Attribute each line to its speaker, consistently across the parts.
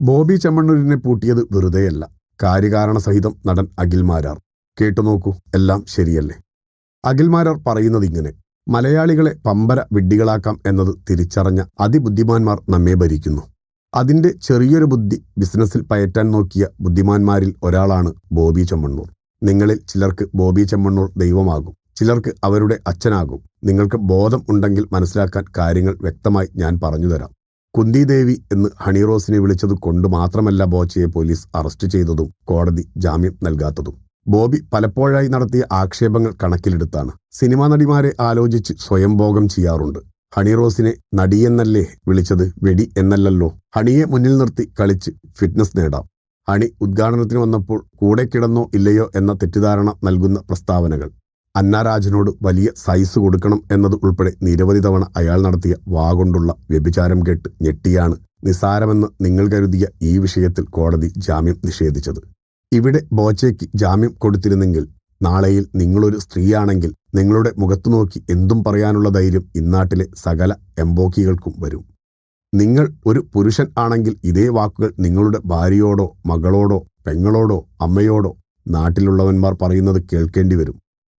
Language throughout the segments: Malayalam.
Speaker 1: ബോബി ചെമ്മണ്ണൂരിനെ പൂട്ടിയത് വെറുതെയല്ല. കാര്യകാരണ സഹിതം നടൻ അഖിൽമാരാർ. കേട്ടുനോക്കൂ എല്ലാം ശരിയല്ലേ? അഖിൽമാരാർ പറയുന്നത് ഇങ്ങനെ മലയാളികളെ പമ്പര വിഡ്ഢികളാക്കാം എന്നത് തിരിച്ചറിഞ്ഞ അതിബുദ്ധിമാന്മാർ നമ്മെ ഭരിക്കുന്നു. അതിന്റെ ചെറിയൊരു ബുദ്ധി ബിസിനസ്സിൽ പയറ്റാൻ നോക്കിയ ബുദ്ധിമാന്മാരിൽ ഒരാളാണ് ബോബി ചെമ്മണ്ണൂർ. നിങ്ങളിൽ ചിലർക്ക് ബോബി ചെമ്മണ്ണൂർ ദൈവമാകും. ചിലർക്ക് അവരുടെ അച്ഛനാകും. നിങ്ങൾക്ക് ബോധം ഉണ്ടെങ്കിൽ മനസ്സിലാക്കാൻ കാര്യങ്ങൾ വ്യക്തമായി ഞാൻ പറഞ്ഞുതരാം കുന്തിദേവി എന്ന് ഹണിറോസിനെ വിളിച്ചത് കൊണ്ട് മാത്രമല്ല ബോച്ചയെ പോലീസ് അറസ്റ്റ് ചെയ്തതും കോടതി ജാമ്യം നൽകാത്തതും. ബോബി പലപ്പോഴായി നടത്തിയ ആക്ഷേപങ്ങൾ കണക്കിലെടുത്താണ്. സിനിമാ നടിമാരെ ആലോചിച്ച് സ്വയംഭോഗം ചെയ്യാറുണ്ട്. ഹണിറോസിനെ നടിയെന്നല്ലേ വിളിച്ചത് വെടി എന്നല്ലല്ലോ. ഹണിയെ മുന്നിൽ നിർത്തി കളിച്ച് ഫിറ്റ്നസ് നേടാം. ഹണി ഉദ്ഘാടനത്തിന് വന്നപ്പോൾ കൂടെ കിടന്നോ ഇല്ലയോ എന്ന തെറ്റിദ്ധാരണ നൽകുന്ന പ്രസ്താവനകൾ. അന്നാരാജനോട് വലിയ സൈസ് കൊടുക്കണം എന്നത് ഉൾപ്പെടെ നിരവധി തവണ അയാൾ നടത്തിയ വാഗൊണ്ടുള്ള വ്യഭിചാരം കേട്ട് ഞെട്ടിയാണ് നിസാരമെന്ന് നിങ്ങൾ കരുതിയ ഈ വിഷയത്തിൽ കോടതി ജാമ്യം നിഷേധിച്ചത്. ഇവിടെ ബോച്ചയ്ക്ക് ജാമ്യം കൊടുത്തിരുന്നെങ്കിൽ നാളെയിൽ നിങ്ങളൊരു സ്ത്രീയാണെങ്കിൽ നിങ്ങളുടെ മുഖത്തു നോക്കി എന്തും പറയാനുള്ള ധൈര്യം ഇന്നാട്ടിലെ സകല എംബോക്കികൾക്കും വരും. നിങ്ങൾ ഒരു പുരുഷൻ ആണെങ്കിൽ ഇതേ വാക്കുകൾ നിങ്ങളുടെ ഭാര്യയോടോ മകളോടോ പെങ്ങളോടോ അമ്മയോടോ നാട്ടിലുള്ളവന്മാർ പറയുന്നത് കേൾക്കേണ്ടി വരും.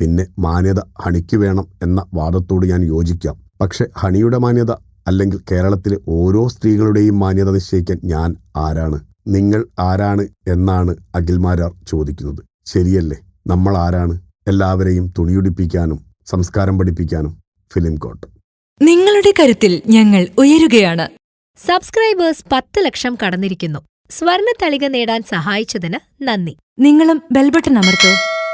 Speaker 1: പിന്നെ മാന്യത ഹണിക്ക് വേണം എന്ന വാദത്തോട് ഞാൻ യോജിക്കാം. പക്ഷെ ഹണിയുടെ മാന്യത അല്ലെങ്കിൽ കേരളത്തിലെ ഓരോ സ്ത്രീകളുടെയും മാന്യത നിശ്ചയിക്കാൻ ഞാൻ ആരാണ്? നിങ്ങൾ ആരാണ് എന്നാണ് അഖിൽമാരാർ ചോദിക്കുന്നത്. ശരിയല്ലേ? നമ്മൾ ആരാണ്? എല്ലാവരെയും തുണിയുടിപ്പിക്കാനും സംസ്കാരം പഠിപ്പിക്കാനും ഫിലിം കോട്ട്.
Speaker 2: നിങ്ങളുടെ കരുത്തിൽ ഞങ്ങൾ ഉയരുകയാണ്.
Speaker 3: സബ്സ്ക്രൈബേഴ്സ് പത്ത് ലക്ഷം കടന്നിരിക്കുന്നു. സ്വർണ തളിക നേടാൻ സഹായിച്ചതിന് നന്ദി.
Speaker 2: നിങ്ങളും ബെൽബട്ടൺ അമർത്തോ.